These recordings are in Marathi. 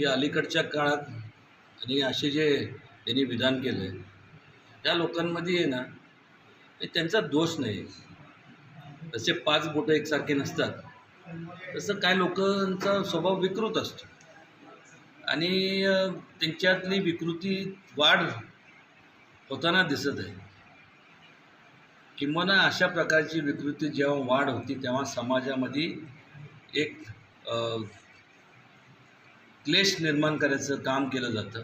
की अलीकडच्या काळात आणि असे जे त्यांनी विधान केलं आहे त्या लोकांमध्ये आहे ना त्यांचा दोष नाही. तसे पाच बोटं एकसारखे नसतात तसं काय लोकांचा स्वभाव विकृत असतो. आणि त्यांच्यातली विकृती वाढ होताना दिसत आहे. किंवा अशा प्रकारची विकृती जेव्हा वाढ होती तेव्हा समाजामध्ये एक क्लेश निर्माण करायचं काम केलं जातं.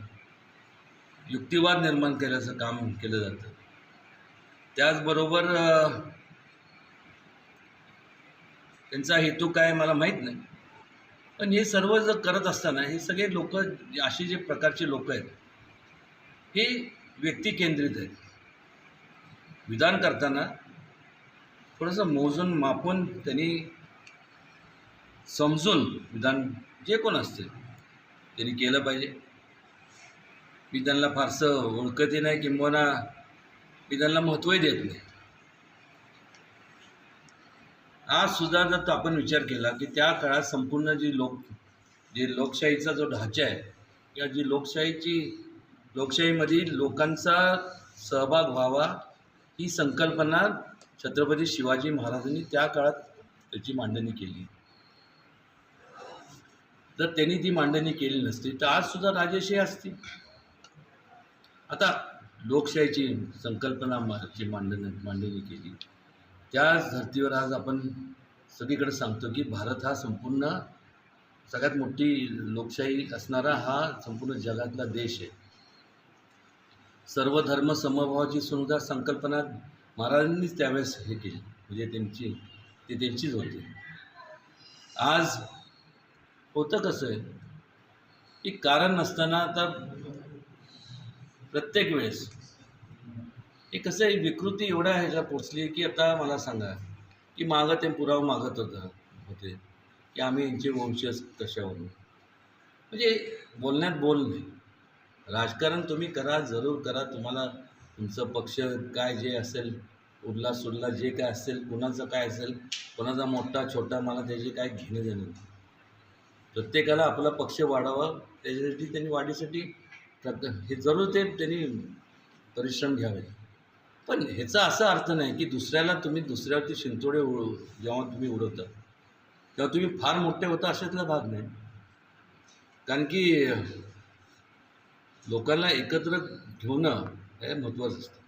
युक्तिवाद निर्माण करायचं काम केलं जातं. त्याचबरोबर त्यांचा हेतू काय मला माहीत नाही. पण हे सर्व जर करत असताना हे सगळे लोक असे जे प्रकारचे लोक आहेत हे व्यक्ती केंद्रित आहेत. विधान करताना थोडंसं मोजून मापून त्यांनी समजून विधान जे कोण असतील त्यांनी केलं पाहिजे. मी त्यांना फारसं ओळखतही नाही किंबहुना मी त्यांना महत्त्वही देत नाही. आज सुद्धा जर तो आपण विचार केला की त्या काळात संपूर्ण जी लोक जे लोकशाहीचा जो ढाचा आहे किंवा जी लोकशाहीची लोकशाहीमध्ये लोकांचा सहभाग व्हावा ही संकल्पना छत्रपती शिवाजी महाराजांनी त्या काळात त्याची मांडणी केली. जर त्यांनी ती मांडणी केली नसती. तर आज सुद्धा राजेशाही असती आता लोकशाहीची संकल्पना जी मांडणी मांडणी केली त्याच धर्तीवर आज आपण सगळीकडे सांगतो की भारत हा संपूर्ण सगळ्यात मोठी लोकशाही असणारा हा संपूर्ण जगातला देश आहे. सर्व धर्म समभावाची सुद्धा संकल्पना महाराजांनीच त्यावेळेस हे केली. म्हणजे त्यांची ती त्यांचीच होती. आज होतं कसं आहे? की कारण नसताना आता प्रत्येक वेळेस हे कसं आहे विकृती एवढ्या ह्याच्या पोचली की आता मला सांगा की मागं ते पुरावा मागत होतं होते की आम्ही यांचे वंशज कशावरून म्हणजे बोलण्यात बोल नाही. राजकारण तुम्ही करा जरूर करा तुम्हाला तुमचं पक्ष काय जे असेल उरला सुरला जे काय असेल कुणाचं काय असेल कोणाचा मोठा छोटा मला त्याचे काय घेणं देणं नाही. प्रत्येकाला आपला पक्ष वाढावा त्याच्यासाठी त्यांनी वाढीसाठी हे जरूर ते त्यांनी परिश्रम घ्यावे. पण ह्याचा असा अर्थ नाही की दुसऱ्याला तुम्ही दुसऱ्यावरती शिंतोडे उड जेव्हा तुम्ही उडवता तेव्हा तुम्ही फार मोठे होता अशातला भाग नाही. कारण की लोकांना एकत्र ठेवणं हे महत्त्वाचं असतं.